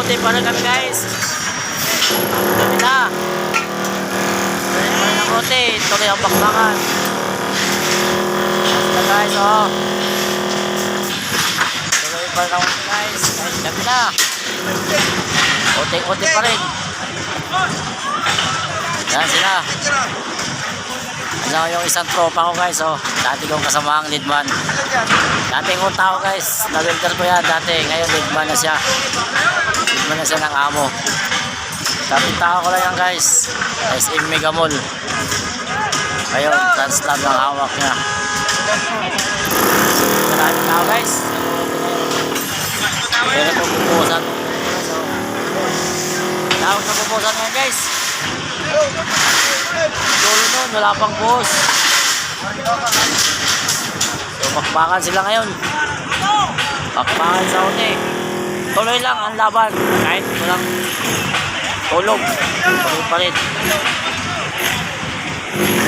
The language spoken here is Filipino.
pa rin kami guys. Tuloy na. Tuloy pa rote. Tuloy ang bakbakan. Basta guys, oh. Tuloy pa rin ang guys. Kahit gabi na. Uting-uti pa rin. Yan sila. Yan yung isang tropa ko guys, oh. Dati kong kasama ang leadman. Dati kong tao guys. Na-welder ko yan dati. Ngayon leadman na siya. Leadman na siya ng amo. Tao ko lang yan guys. SM Mega Mall. Ngayon, translab ang hawak niya. Maraming tao guys. Pero kung pupusan. Tawag na pupusan ngayon guys. Dulo nun, wala pang boss. So, bakbakan sila ngayon. Bakbakan sa uni. Tuloy lang ang laban. Kahit walang tulog. Tuloy pa rin.